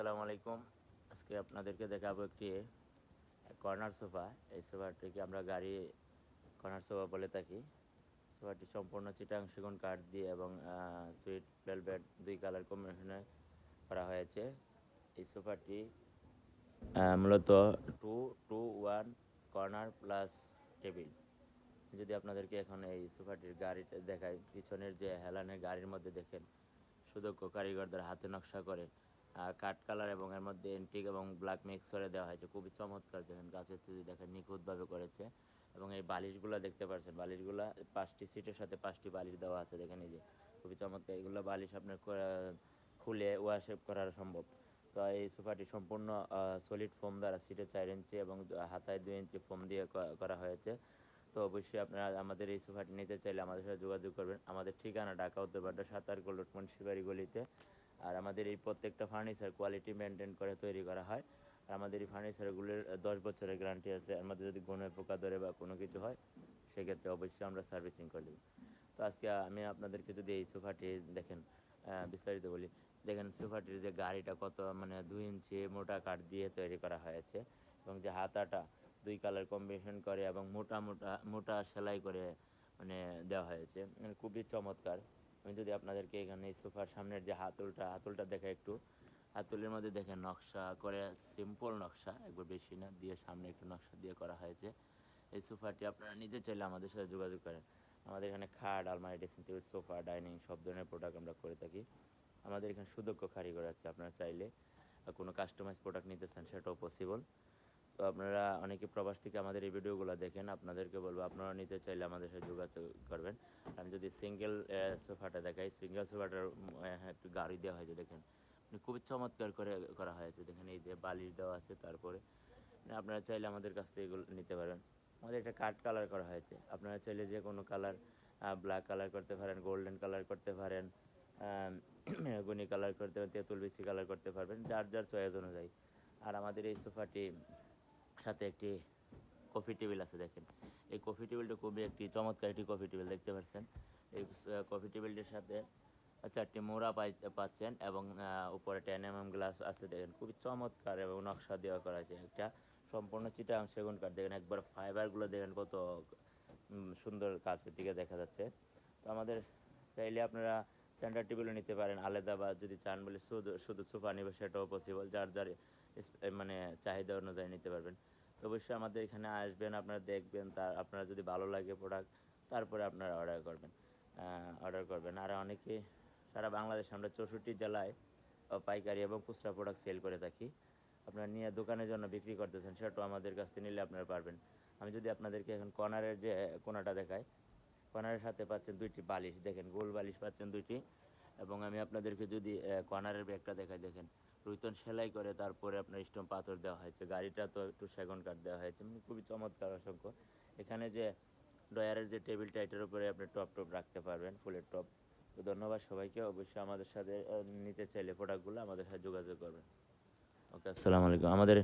আসসালামু আলাইকুম। আজকে আপনাদেরকে দেখাবো একটি কর্নার সোফা। এই সোফাটিকে আমরা গাড়ি, কর্নার সোফা বলে থাকি। সোফাটি সম্পূর্ণ চিটাং কাঠ দিয়ে এবং সুইট ভেলভেট দুই কালার কম্বিনেশনে করা হয়েছে। এই সোফাটি মূলত two two, one corner plus table. যদি আপনাদেরকে এখন এই সোফাটির গাড়িটা দেখাই, পিছনের যে হেলানের গাড়ির মধ্যে দেখেন, সুদক্ষ কারিগরদের হাতে নকশা করে। কাঠ কালার এবং এর মধ্যে এন্টিক এবং ব্ল্যাক মিক্স করে দেওয়া হয়েছে। খুবই চমৎকার দেখেন, গাছের যদি দেখেন, নিখুঁতভাবে করেছে। এবং এই বালিশগুলো দেখতে পাচ্ছেন, বালিশগুলো পাঁচটি সিটের সাথে পাঁচটি বালিশ দেওয়া আছে দেখেন এই যে। খুবই চমৎকার, এগুলো বালিশ আপনার খুলে ওয়াশেপ করা সম্ভব। তো এই সোফাটি সম্পূর্ণ সলিড ফোম দ্বারা সিটে চার ইঞ্চি এবং হাতায় দুই ইঞ্চি ফোম দিয়ে করা হয়েছে। তো অবশ্যই আপনারা আমাদের এই সোফাটি নিতে চাইলে আমাদের সাথে যোগাযোগ করবেন। আমাদের ঠিকানা ঢাকা উত্তরপাড়া সাতার গোলট মুন্সিবাড়ি গলিতে। আর আমাদের এই প্রত্যেকটা ফার্নিচার কোয়ালিটি মেনটেন করে তৈরি করা হয়। আর আমাদের এই ফার্নিচারগুলির দশ বছরের গ্যারান্টি আছে। আমাদের যদি গুণে পোকা ধরে বা কোনো কিছু হয়, সেক্ষেত্রে অবশ্যই আমরা সার্ভিসিং করে দেবো। তো আজকে আমি আপনাদেরকে যদি এই সোফাটি দেখেন বিস্তারিত বলি। দেখেন সোফাটির যে গাড়িটা কত মানে দুই ইঞ্চি মোটা কাঠ দিয়ে তৈরি করা হয়েছে এবং যে হাতাটা দুই কালার কম্বিনেশন করে এবং মোটা মোটা মোটা সেলাই করে মানে দেওয়া হয়েছে। মানে খুবই চমৎকার। আমি যদি আপনাদেরকে এখানে সোফার সামনের যে হাতলটা হাতলটা দেখা একটু, হাতলের মধ্যে দেখেন নকশা করে সিম্পল নকশা, একবার বেশি না, দিয়ে সামনে একটু নকশা দিয়ে করা হয়েছে। এই সোফাটি আপনারা নিতে চাইলে আমাদের সাথে যোগাযোগ করেন। আমাদের এখানে খাট, আলমারি, ড্রেসিং টেবিল, সোফা, ডাইনিং, সব ধরনের প্রোডাক্ট আমরা করে থাকি। আমাদের এখানে সুদক্ষ কারিগর আছে, আপনারা চাইলে কোনো কাস্টমাইজ প্রোডাক্ট নিতে চান, সেটাও পসিবল তো আপনারা অনেকে প্রবাস থেকে আমাদের এই ভিডিওগুলো দেখেন আপনাদেরকে বলব আপনারা নিতে চাইলে আমাদের সাথে যোগাযোগ করবেন। আমি যদি সিঙ্গেল সোফাটা দেখাই সিঙ্গেল সোফাটার আহ, একটু গাড়ি দেওয়া হয়েছে দেখেন। মানে খুবই চমৎকার করে করা হয়েছে দেখেন এই যে বালিশ দেওয়া আছে তারপরে। মানে আপনারা চাইলে আমাদের কাছ থেকে এগুলো নিতে পারবেন আমাদের এটা কাঠ কালার করা হয়েছে। আপনারা চাইলে যে কোনো কালার ব্ল্যাক কালার করতে পারেন গোল্ডেন কালার করতে পারেন গুনি কালার করতে পারেন তেঁতুল বিচি কালার করতে পারবেন যার যার চয়েস অনুযায়ী। আর আমাদের এই সোফাটি সাথে একটি কফি টেবিল আছে দেখেন। এই কফি টেবিলটা খুবই একটি চমৎকার একটি কফি টেবিল, দেখতে পাচ্ছেন? এই কফি টেবিলটির সাথে চারটি মোড়া পাই পাচ্ছেন এবং উপরে টেন এম গ্লাস আছে দেখেন। খুবই চমৎকার এবং নকশা দেওয়া করা আছে একটা সম্পূর্ণ চিটাং সেগুন কাঠ। দেখেন একবার ফাইবারগুলো দেখেন কত সুন্দর কাছের দিকে দেখা যাচ্ছে। তো আমাদের চাইলে আপনারা সেন্টার টেবিলও নিতে পারেন, আলাদা বা যদি চান বলে শুধু শুধু সোফা নেবে, সেটাও পসিবল যার যার মানে চাহিদা অনুযায়ী নিতে পারবেন। তো অবশ্যই আমাদের এখানে আসবেন, আপনারা দেখবেন, তার, আপনারা যদি ভালো লাগে প্রোডাক্ট তারপরে আপনারা অর্ডার করবেন। অর্ডার করবেন। আর অনেকে, সারা বাংলাদেশে আমরা চৌষট্টি জেলায় পাইকারি এবং খুচরা প্রোডাক্ট সেল করে থাকি। আপনারা নিয়ে দোকানের জন্য বিক্রি করতেছেন সেটাও আমাদের কাছ থেকে নিলে আপনারা পারবেন। আমি যদি আপনাদেরকে এখন কর্নারের যে কোনাটা দেখাই, কর্নারের সাথে পাচ্ছেন দুইটি বালিশ। দেখেন, গোল বালিশ পাচ্ছেন দুইটি। এবং আমি আপনাদেরকে যদি কর্নারের ব্যাগটা দেখাই, দেখেন। রুইতন সেলাই করে তারপরে আপনার স্টোন পাথর দেওয়া হয়েছে। গাড়িটা তো একটু সেগুন কাঠ দেওয়া হয়েছে। মানে খুবই চমৎকার, অসংখ্য। এখানে যে ডয়ারের যে টেবিলটা এটার উপরে আপনি টপ টপ রাখতে পারবেন, ফুলের টপ তো ধন্যবাদ সবাইকে। অবশ্যই আমাদের সাথে নিতে চাইলে প্রোডাক্টগুলো আমাদের সাথে যোগাযোগ করবেন। ওকে, আসসালামু আলাইকুম। আমাদের